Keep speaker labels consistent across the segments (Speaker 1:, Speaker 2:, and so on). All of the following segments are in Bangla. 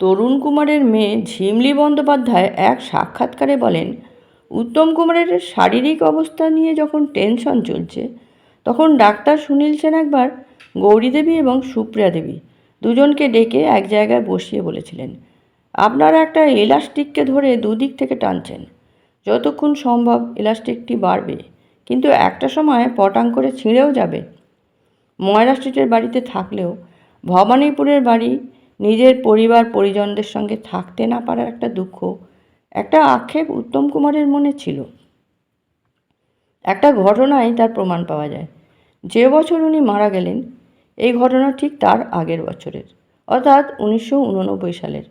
Speaker 1: তরুণ কুমারের মেয়ে ঝিমলি বন্দ্যোপাধ্যায় এক সাক্ষাৎকারে বলেন, উত্তম কুমারের শারীরিক অবস্থা নিয়ে যখন টেনশন চলছে, তখন ডাক্তার সুনীল সেন একবার গৌরী দেবী এবং সুপ্রিয়া দেবী দুজনকে ডেকে এক জায়গায় বসিয়ে বলেছিলেন, আপনারা একটা ইলাস্টিককে ধরে দুদিক থেকে টানছেন। যতক্ষণ সম্ভব ইলাস্টিকটি বাড়বে, কিন্তু একটা সময় পটাং করে ছিঁড়েও যাবে। ময়রা স্ট্রিটের বাড়িতে থাকলেও ভবানীপুরের বাড়ি নিজের পরিবার, পরিজনদের সঙ্গে থাকতে না পারার একটা দুঃখ, একটা আক্ষেপ উত্তম কুমারের মনে ছিল। একটা ঘটনায় তার প্রমাণ পাওয়া যায়। যে বছর উনি মারা গেলেন, এই ঘটনা ঠিক তার আগের বছরের, অর্থাৎ উনিশশো উননব্বই সালের।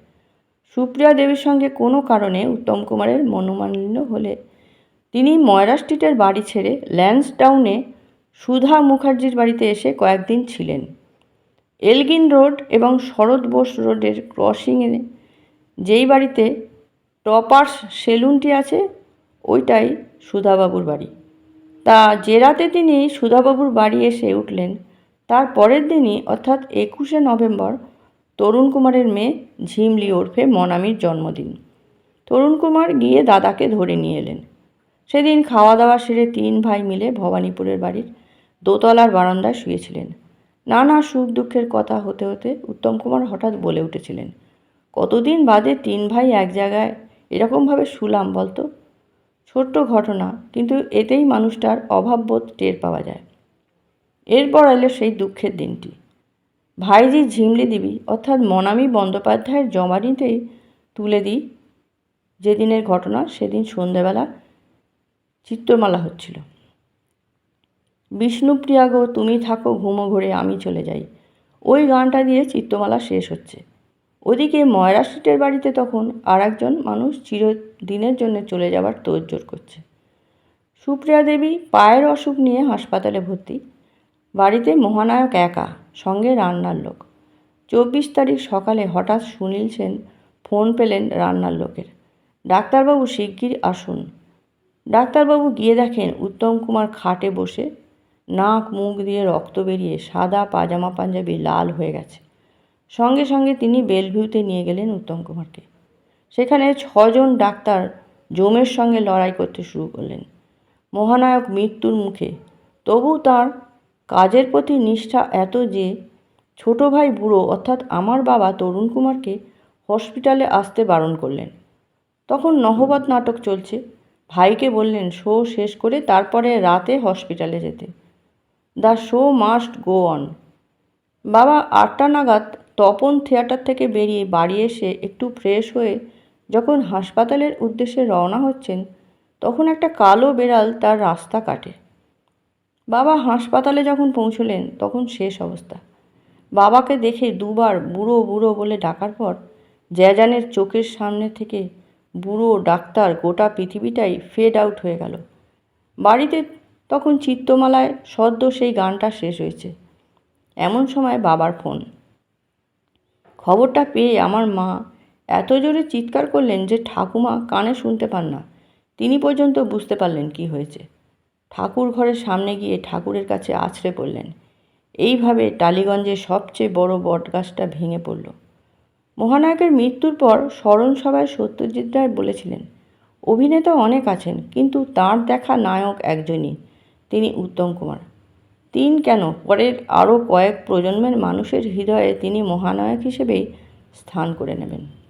Speaker 1: সুপ্রিয়া দেবীর সঙ্গে কোনো কারণে উত্তম কুমারের মনোমালিন্য হলে, তিনি ময়রা স্ট্রিটের বাড়ি ছেড়ে ল্যান্সডাউনে সুধা মুখার্জির বাড়িতে এসে কয়েকদিন ছিলেন। এলগিন রোড এবং শরৎ বোস রোডের ক্রসিংয়ে যেই বাড়িতে টপার্স সেলুনটি আছে, ওইটাই সুধাবাবুর বাড়ি। তা যে রাতে তিনি সুধাবাবুর বাড়ি এসে উঠলেন, তার পরের দিনই, অর্থাৎ একুশে নভেম্বর, তরুণ কুমারের মেয়ে ঝিমলি ওরফে মনামির জন্মদিন। তরুণ কুমার গিয়ে দাদাকে ধরে নিয়ে এলেন। সেদিন খাওয়া দাওয়া সেরে তিন ভাই মিলে ভবানীপুরের বাড়ির দোতলার বারান্দায় শুয়েছিলেন। নানা সুখ দুঃখের কথা হতে হতে উত্তম কুমার হঠাৎ বলে উঠেছিলেন, কতদিন বাদে তিন ভাই এক জায়গায়? এরকমভাবে শুলাম বলতো? ছোট্ট ঘটনা, কিন্তু এতেই মানুষটার অভাববোধ টের পাওয়া যায়। এরপর এলো সেই দুঃখের দিনটি। ভাইজি ঝিমলি দেবী, অর্থাৎ মনামী বন্দ্যোপাধ্যায়ের জমা নিতেই তুলে দিই। যেদিনের ঘটনা, সেদিন সন্ধেবেলা চিত্রমালা হচ্ছিল। বিষ্ণুপ্রিয়া গো তুমি থাকো, ঘুমো ঘরে, আমি চলে যাই। ওই গানটা দিয়ে চিত্রমালা শেষ হচ্ছে। ওদিকে ময়রা স্ট্রিটের বাড়িতে তখন আর একজন মানুষ চিরদিনের জন্য চলে যাবার তোড়জোড় করছে। সুপ্রিয়া দেবী পায়ের অসুখ নিয়ে হাসপাতালে ভর্তি। বাড়িতে মহানায়ক একা, সঙ্গে রান্নার লোক। চব্বিশ তারিখ সকালে হঠাৎ সুনীল সেন ফোন পেলেন রান্নার লোকের। ডাক্তারবাবু শিগগির আসুন। ডাক্তারবাবু গিয়ে দেখেন উত্তম কুমার খাটে বসে নাক, মুখ দিয়ে রক্ত বেরিয়ে সাদা পাজামা পাঞ্জাবি লাল হয়ে গেছে। সঙ্গে সঙ্গে তিনি বেলভিউতে নিয়ে গেলেন উত্তম কুমারকে। সেখানে ছজন ডাক্তার জমের সঙ্গে লড়াই করতে শুরু করলেন। মহানায়ক মৃত্যুর মুখে। তবু তার কাজের প্রতি নিষ্ঠা এত যে ছোট ভাই বুড়ো, অর্থাৎ আমার বাবা তরুণ কুমারকে হসপিটালে আসতে বারণ করলেন। তখন নহবত নাটক চলছে। ভাইকে বললেন, শো, শেষ করে তারপরে রাতে হসপিটালে যেতে। The show must go on. বাবা আটটা নাগাদ তপন থিয়েটার থেকে বেরিয়ে বাড়ি এসে একটু ফ্রেশ হয়ে যখন হাসপাতালের উদ্দেশ্যে রওনা হচ্ছেন, তখন একটা কালো বেড়াল তার রাস্তা কাটে। বাবা হাসপাতালে যখন পৌঁছলেন, তখন শেষ অবস্থা। বাবাকে দেখে দুবার বুড়ো বুড়ো বলে ডাকার পর জ্যাজানের চোখের সামনে থেকে বুড়ো ডাক্তার গোটা পৃথিবীটাই ফেড আউট হয়ে গেল। বাড়িতে তখন চিত্তমালায় সদ্য সেই গানটা শেষ হয়েছে। এমন সময় বাবার ফোন। খবরটা পেয়ে আমার মা এত জোরে চিৎকার করলেন যে ঠাকুমা কানে শুনতে পান না। তিনি পর্যন্ত বুঝতে পারলেন কি হয়েছে। ঠাকুর ঘরের সামনে গিয়ে ঠাকুরের কাছে আছড়ে পড়লেন। এইভাবে টালিগঞ্জের সবচেয়ে বড় বটগাছটা ভেঙে পড়ল। মহানায়কের মৃত্যুর পর স্মরণ সভায় সত্যজিৎ রায় বলেছিলেন, অভিনেতা অনেক আছেন, কিন্তু তার দেখা নায়ক একজনই। তিনি উত্তম কুমার। তিন কেন? পরের আরও কয়েক প্রজন্মের মানুষের হৃদয়ে তিনি মহানায়ক হিসেবেই স্থান করে নেবেন।